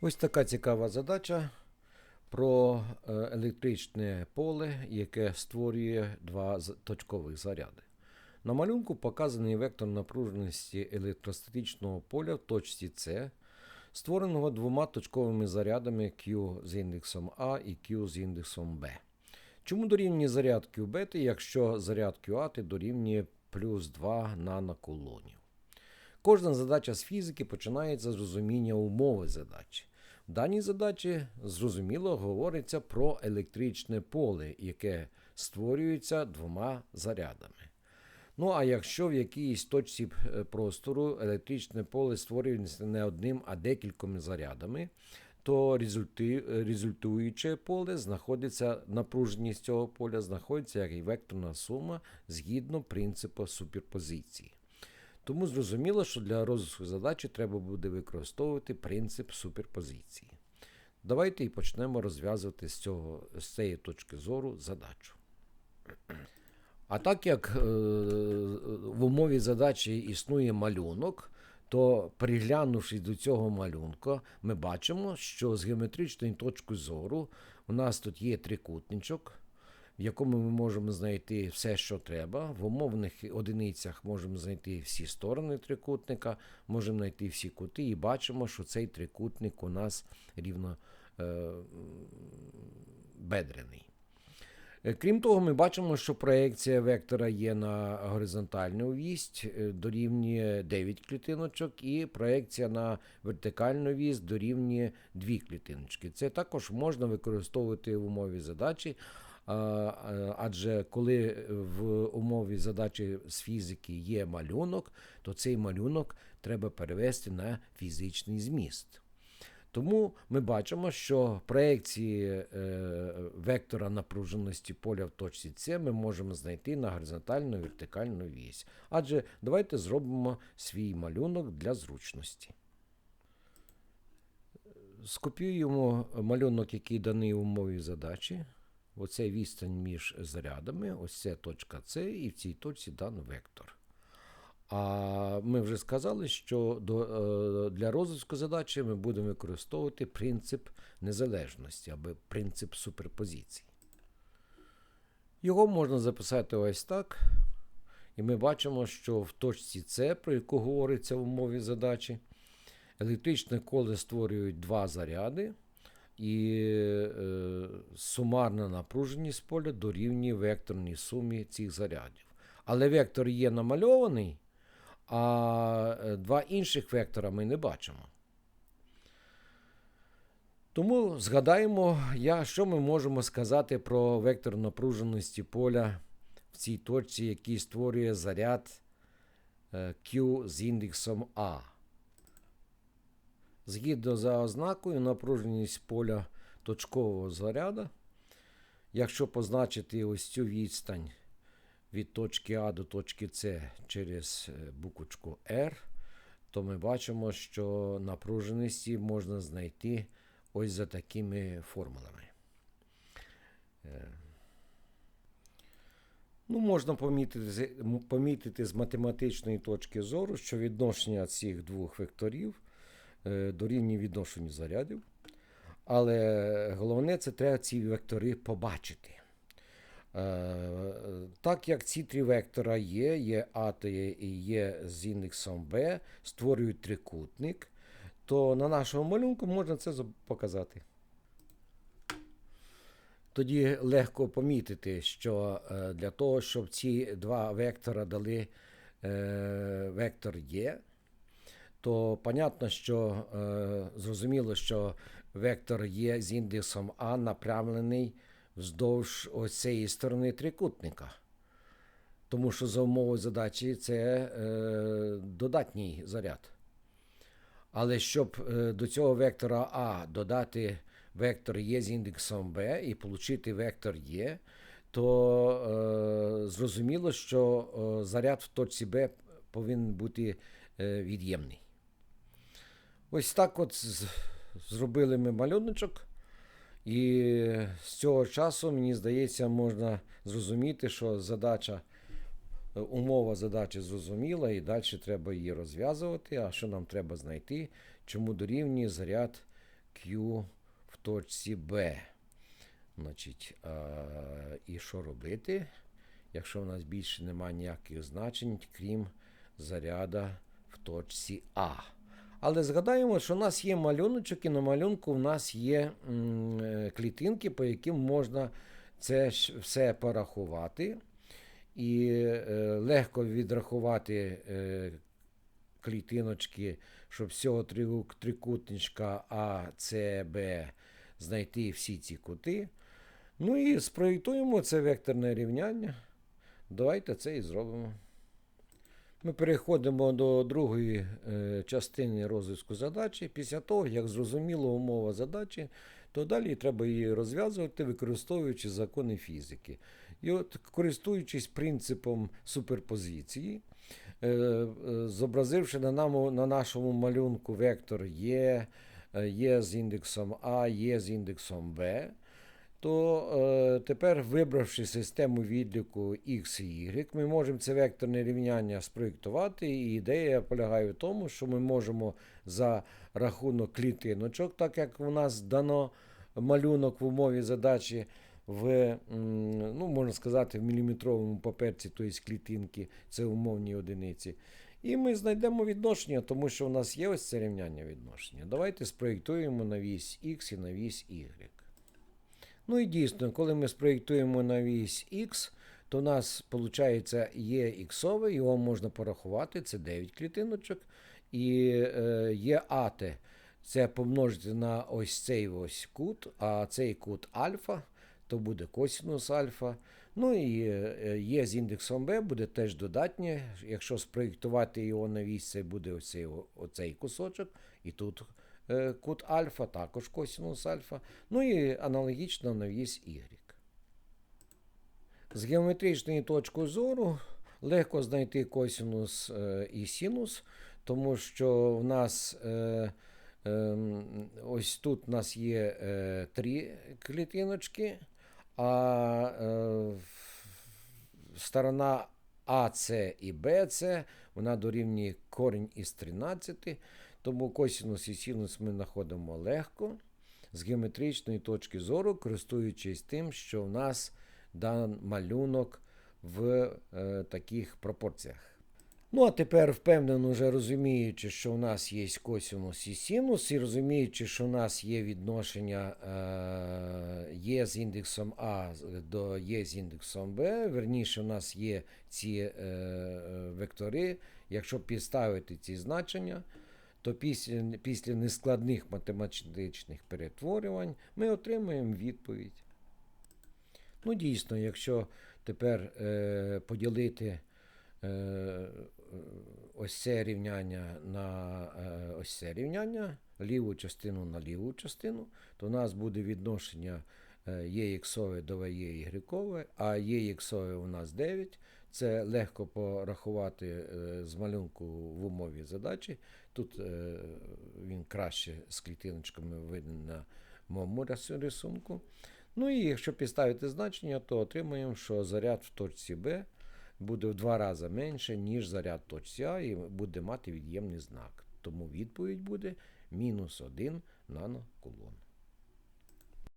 Ось така цікава задача про е, електричне поле, яке створює два точкових заряди. На малюнку показаний вектор напруженості електростатичного поля в точці С, створеного двома точковими зарядами Q з індексом А і Q з індексом Б. Чому дорівнює заряд QB, якщо заряд QA дорівнює плюс 2 нанокулонів? Кожна задача з фізики починається з розуміння умови задачі. В даній задачі зрозуміло говориться про електричне поле, яке створюється двома зарядами. Ну а якщо в якійсь точці е, простору електричне поле створюється не одним, а декількома зарядами, то результуюче поле знаходиться, напруженість цього поля знаходиться як і векторна сума згідно принципу суперпозиції. Тому зрозуміло, що для розвитку задачі треба буде використовувати принцип суперпозиції. Давайте і почнемо розв'язувати з, цього, з цієї точки зору задачу. А так як е, в умові задачі існує малюнок, то приглянувшись до цього малюнка, ми бачимо, що з геометричної точки зору у нас тут є трикутничок, в якому ми можемо знайти все, що треба. В умовних одиницях можемо знайти всі сторони трикутника, можемо знайти всі кути, і бачимо, що цей трикутник у нас рівно е. Е, Крім того, ми бачимо, що проекція вектора є на горизонтальну вість, е, дорівнює 9 клітиночок, і проекція на вертикальну вість дорівнює 2 клітиночки. Це також можна використовувати в умові задачі, адже коли в умові задачі з фізики є малюнок, то цей малюнок треба перевести на фізичний зміст. Тому ми бачимо, що проекції е, вектора напруженості поля в точці С ми можемо знайти на горизонтальну і вертикальну вісь. Адже давайте зробимо свій малюнок для зручності. Скопіюємо малюнок, який даний умові задачі. Оце відстань між зарядами, ось це точка С, і в цій точці дан вектор. А ми вже сказали, що до, е, для розвитку задачі ми будемо використовувати принцип незалежності або принцип суперпозиції. Його можна записати ось так. І ми бачимо, що в точці С, про яку говориться в умові задачі, електричне коле створюють два заряди, і е, сумарна напруженість поля дорівнює векторній сумі цих зарядів. Але вектор є намальований, а е, два інших вектора ми не бачимо. Тому згадаємо, я, що ми можемо сказати про вектор напруженості поля в цій точці, який створює заряд е, Q з індексом А. Згідно за ознакою, напруженість поля точкового заряду, якщо позначити ось цю відстань від точки А до точки С через е, буквочку R, то ми бачимо, що напруженості можна знайти ось за такими формулами. Е, Ну, можна помітити, помітити з математичної точки зору, що відношення цих двох векторів дорівнює відношенню зарядів. Але головне, це треба ці вектори побачити. Е, Так як ці три вектора є, є А та і є з індексом Б, створюють трикутник, то на нашому малюнку можна це показати. Тоді легко помітити, що е, для того, щоб ці два вектора дали е, вектор Є, то понятно, що е, зрозуміло, що вектор Є з індексом А направлений вздовж цієї сторони трикутника. Тому що за умовою задачі це е, додатній заряд. Але щоб е, до цього вектора А додати вектор Є з індексом Б і отримати вектор Є, то е, зрозуміло, що е, заряд в точці Б повинен бути е, від'ємний. Ось так от зробили ми малюночок. І з цього часу, мені здається, можна зрозуміти, що задача, е, умова задачі зрозуміла, і далі треба її розв'язувати. А що нам треба знайти? Чому дорівнює заряд Q в точці B. Значить, а, і що робити, якщо в нас більше немає ніяких значень, крім заряда в точці А. Але згадаємо, що у нас є малюночок, і на малюнку в нас є е, клітинки, по яким можна це все порахувати. І е, легко відрахувати е, клітиночки, щоб з цього трикутничка А, С, Б знайти всі ці кути. Ну і спроєктуємо це векторне рівняння. Давайте це і зробимо. Ми переходимо до другої е, частини розв'язку задачі. Після того, як зрозуміла умова задачі, то далі треба її розв'язувати, використовуючи закони фізики. І от, користуючись принципом суперпозиції, е, е, зобразивши на, нам, на нашому малюнку вектор Є, Є з індексом А, Є з індексом Б, то е, тепер, вибравши систему відліку X і Y, ми можемо це векторне рівняння спроєктувати. І ідея полягає в тому, що ми можемо за рахунок клітиночок, так як у нас дано малюнок в умові задачі в, ну, можна сказати, в міліметровому паперці, тобто клітинки, це умовні одиниці. І ми знайдемо відношення, тому що у нас є ось це рівняння відношення. Давайте спроєктуємо на вісь X і на вісь Y. Ну і дійсно, коли ми спроєктуємо на вісь X, то у нас виходить є іксове, його можна порахувати, це 9 клітиночок. І е, є ате, це помножити на ось цей ось кут, а цей кут альфа, то буде косінус альфа. Ну і е, є з індексом b буде теж додатнє. Якщо спроєктувати його на вісь, це буде оцей, оцей кусочок. І тут кут альфа, також косінус альфа. Ну і аналогічно на вісь y. З геометричної точки зору легко знайти косінус е, і синус, тому що в нас е, е, ось тут у нас є е, три клітиночки, а е, сторона АС і БС вона дорівнює корінь із 13, тому косінус і синус ми знаходимо легко з геометричної точки зору, користуючись тим, що в нас дан малюнок в е, таких пропорціях. Ну, а тепер впевнено, вже розуміючи, що у нас є косинус і синус, і розуміючи, що у нас є відношення е, є з індексом А до є з індексом Б, верніше, у нас є ці е, вектори. Якщо підставити ці значення, то після, після нескладних математичних перетворювань ми отримуємо відповідь. Ну, дійсно, якщо тепер е, поділити е, ось це рівняння на е, ось це рівняння, ліву частину на ліву частину, то у нас буде відношення е, є до є а є у нас 9. Це легко порахувати е, з малюнку в умові задачі. Тут е, він краще з клітиночками виден на моєму рисунку. Ну і якщо підставити значення, то отримаємо, що заряд в точці Б буде в два рази менше, ніж заряд в точці А, і буде мати від'ємний знак. Тому відповідь буде мінус 1 нанокулон.